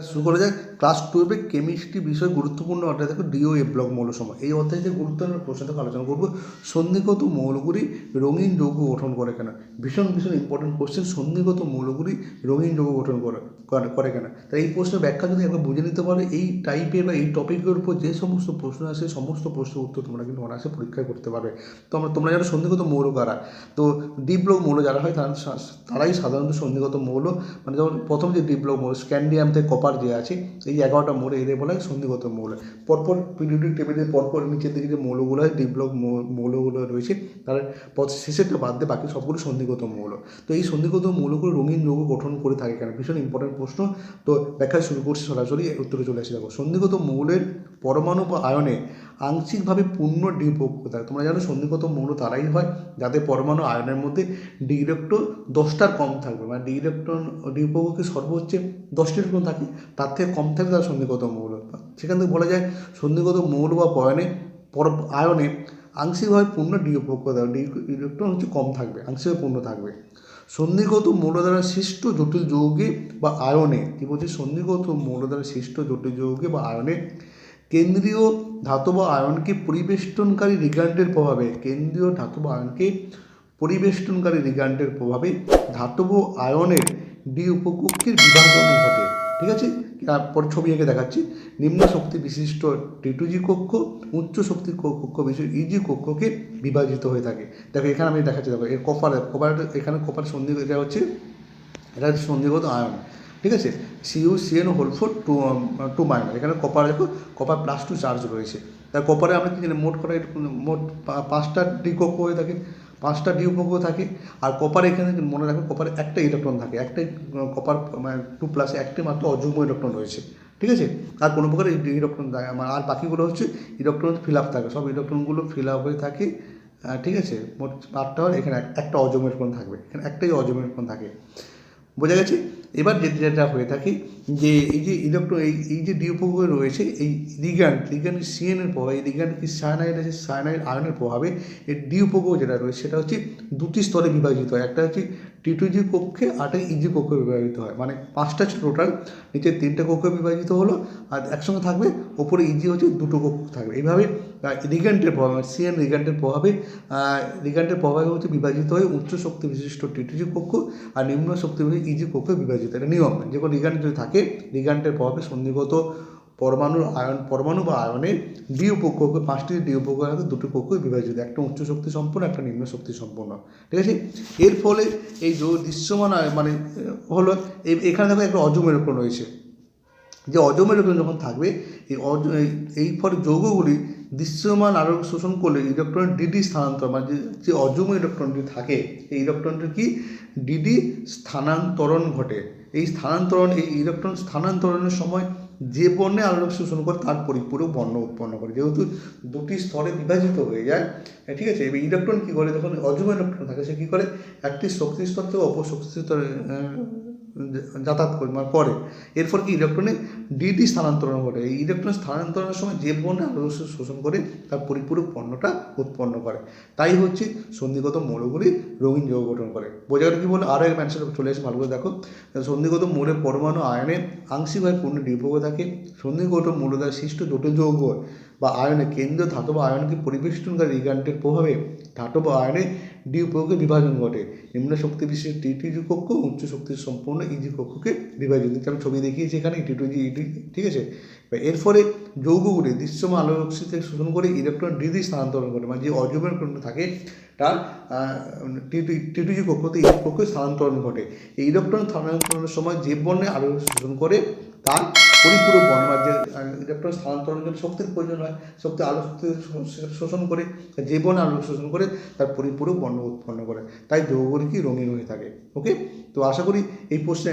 শুরু করা যায় ক্লাস টুয়েলভে কেমিস্ট্রি বিষয় গুরুত্বপূর্ণ অধ্যায়। দেখো ডিও এ ব্লক মৌল সময় এই অধ্যায়ে যে গুরুত্বপূর্ণ প্রশ্ন থেকে আলোচনা করব। সন্ধিগত মৌলগুলি রঙিন যৌগ গঠন করে কেন? ভীষণ ভীষণ ইম্পর্টেন্ট কোশ্চেন সন্ধিগত মৌলগুলি রঙিন যৌগ গঠন করে, করে- কেন? তাই এই প্রশ্নের ব্যাখ্যা যদি একবার বুঝে নিতে পারো, এই টাইপের বা এই টপিকের উপর যে সমস্ত প্রশ্ন আসে, সমস্ত প্রশ্নের উত্তর তোমরা কিন্তু অনায়াসে পরীক্ষায় করতে পারবে। তো আমরা, তোমরা যারা সন্ধিগত মৌল কারা, তো ডি ব্লক মৌল যারা হয় তারাই সাধারণত সন্ধিগত মৌল। মানে যেমন প্রথম যে ডি ব্লক মৌল স্ক্যান্ডিয়াম থেকে কপার যে আছে, এই এগারোটা মৌল এদের বলা হয় সন্ধিগত মৌল। পরপর পিরিয়ডিক টেবিলের পরপর নিচের দিকে যে মৌলগুলো হয় ডিপ্লক মৌলগুলো রয়েছে, তার পথ, শেষেরটা বাদ দিয়ে বাকি সবগুলো সন্ধিগত মৌল। তো এই সন্ধিগত মৌলগুলো রঙিন যৌগ গঠন করে থাকে কেন? ভীষণ ইম্পর্টেন্ট প্রশ্ন। তো ব্যাখ্যা শুরু করছি সরাসরি উত্তরে চলে আসি। দেখো, সন্ধিগত মৌলের পরমাণু বা আয়নে আংশিকভাবে পূর্ণ ডিউপক্ষ থাকে তোমরা জানো সন্ধিগত মৌল তারাই হয় যাদের পরমাণু আয়নের মধ্যে ডি ইলেকট্রন দশটার কম থাকবে। মানে ডি ইলেকট্রন ডিউপক্ষে সর্বোচ্চ দশটি ইলেকট্রন থাকে, তার থেকে কম থাকলে তারা সন্ধিগত মৌল সেখান থেকে বলা যায় সন্ধিগত মৌল বা পয়নে, পর, আয়নে আংশিকভাবে পূর্ণ ডিউপক্ষ দেওয়া ডি ইলেকট্রন হচ্ছে কম থাকবে, আংশিকভাবে পূর্ণ থাকবে। সন্ধিগত মৌল দ্বারা সৃষ্ট জটিল যৌগে বা আয়নে, কী বলছে? সন্ধিগত মৌল দ্বারা সৃষ্ট জটিল যৌগে বা আয়নে কেন্দ্রীয় ধাতব আয়নকে পরিবেষ্টনকারী রিগান্ডের প্রভাবে, কেন্দ্রীয় ধাতব আয়নকে পরিবেষ্টনকারী রিগান্ডের প্রভাবে ধাতব আয়নের ডি উপকক্ষের বিভাজন ঘটে। ঠিক আছে? তারপর ছবি এঁকে দেখাচ্ছি। নিম্ন শক্তি বিশিষ্ট টিটুজি কক্ষ, উচ্চ শক্তি কক্ষ বিশিষ্ট ইজি কক্ষকে বিভাজিত হয়ে থাকে। দেখো, এখানে আমি দেখাচ্ছি, দেখো, এর কপার কপার এখানে কপার সন্ধি এটা হচ্ছে এটা হচ্ছে সন্ধিগত আয়ন। ঠিক আছে? CU CN whole four two two minor এখানে কপার দেখো কপার প্লাস টু চার্জ রয়েছে। তাই কপারে আমরা কি জানি, মোট কটা, মোট পাঁচটা ডিকক্ষ হয়ে থাকে, পাঁচটা ডিউপক্ষ থাকে, আর কপার এখানে মনে রাখবে কপারে একটা ইলেকট্রন থাকে। একটাই কপার মানে টু প্লাসে একটি মাত্র অযুগ্ম ইলেকট্রন রয়েছে। ঠিক আছে? আর কোনো প্রকার ইলেকট্রন থাকে আমার আর বাকিগুলো হচ্ছে ইলেকট্রন ফিল আপ থাকে। সব ইলেকট্রনগুলো ফিল আপ হয়ে থাকে ঠিক আছে? মোট আটটা হলে এখানে একটা অজম ইলেকট্রন থাকবে। এখানে একটাই অজম ইলেকট্রন থাকে। বোঝা গেছে? এবার যে যেটা হয়ে থাকে যে এই যে ইলেকট্রো এই এই যে ডিউপোগ রয়েছে, এই রিগান রিগান সিএনের প্রভাবে, এই রিগান কি সায়ানাইড আছে সায়ানাইড আয়নের প্রভাবে, এই ডিউপোগ যেটা রয়েছে, সেটা হচ্ছে দুটি স্তরে বিভাজিত হয়। একটা হচ্ছে টিটুজি কক্ষে আটটা ইজি কক্ষে বিভাজিত হয়। মানে পাঁচটা টোটাল নিচে তিনটে কক্ষে বিভাজিত হলো, আর একসঙ্গে থাকবে, ওপরে ইজি হচ্ছে দুটো কক্ষ থাকবে। এইভাবে রিগান্টের প্রভাবে সিএন রিগান্টের প্রভাবে রিগান্টের প্রভাবে হচ্ছে বিভাজিত হয়ে উচ্চ শক্তি বিশিষ্ট টিটুজি কক্ষ আর নিম্ন শক্তি বিশিষ্ট ইজি কক্ষে বিভাজিত। এটা নিয়ম। যে কোনো রিগান্ট যদি থাকে, রিগান্টের প্রভাবে সন্ধিগত পরমাণুর আয়ন, পরমাণু বা আয়নের ডি উপকক্ষ পাঁচটি ডি উপকক্ষ থাকে দুটো কক্ষ বিভাজিত, একটা উচ্চ শক্তি সম্পন্ন, একটা নিম্ন শক্তি সম্পন্ন। ঠিক আছে? এর ফলে এই যে দৃশ্যমান মানে হলো এখানে দেখো একটা অজম এরকম রয়েছে। যে অজম ইলেকট্রন যখন থাকবে, এই অজ এই- ফলে যৌগগুলি দৃশ্যমান আলোক শোষণ করলে ইলেকট্রন ডিডি স্থানান্তর মানে যে- যে অজম ইলেকট্রনটি থাকে, এই ইলেকট্রনটির কি? ডিডি স্থানান্তরণ ঘটে। এই স্থানান্তরণ, এই ইলেকট্রন স্থানান্তরণের সময় যে বর্ণে আলোক শোষণ করে তার পরিপূরক বর্ণ উৎপন্ন করে। যেহেতু দুটি স্তরে বিভাজিত হয়ে যায় ঠিক আছে? এবং ইলেকট্রন কী করে? যখন অজম ইলেকট্রন থাকে, সে কী করে? একটি শক্তি স্তর থেকে অপর স্তরে যাতায়াত করে মানে করে এরপর কি ইলেকট্রনে ডিডি স্থানান্তরণ ঘটে। এই ইলেকট্রন স্থানান্তরণের সময় যে বর্ণে আলোক শোষণ করে, তার পরিপূরক পণ্যটা উৎপন্ন করে। তাই হচ্ছে সন্ধিগত মৌলগুলি রঙিন যৌগ গঠন করে। বোঝা গেল কি বলে আরও এক ম্যানসেল চলে এসে ভালো করে দেখো। সন্ধিগত মৌলের পরমাণু আয়নে আংশিকভাবে পূর্ণ ডিপোগ থাকে। সন্ধিগত মৌল দ্বারা সৃষ্ট জটিল যৌগ বা আয়নে কেন্দ্রীয় ধাতব আয়নকে পরিবেষ্টনকারী রিগান্টের প্রভাবে ধাতব আয়নে ডি উপয়োগে বিভাজন ঘটে। নিম্ন শক্তি বিশিষ্ট টিটিজি কক্ষ উচ্চ শক্তি সম্পূর্ণ ইজি কক্ষকে বিভাজন আমি ছবি দেখিয়েছি এখানে টিটুজি ইটি ঠিক আছে? এর ফলে যৌগগুলি দৃশ্যমান আলো থেকে শোষণ করে ইলেকট্রন ডিডি স্থানান্তরণ করে মানে যে অজীব ইলেকট্রন থাকে, তার টিটুজি কক্ষতে ইজি কক্ষে স্থানান্তরণ ঘটে। এই ইলেকট্রন স্থানান্তরণের সময় যে বর্ণে আলো শোষণ করে, তার পরিপূরক বর্ণনা যে ইলেকট্রন স্থানান্তরণের জন্য শক্তির প্রয়োজন হয়। শক্তি আলো শক্তি শোষণ করে, জীবন আলো শোষণ করে তার পরিপূরক বর্ণ উৎপন্ন করে। তাই যৌগগুলি কি রঙিন হয়ে থাকে। ওকে তো আশা করি এই প্রশ্নে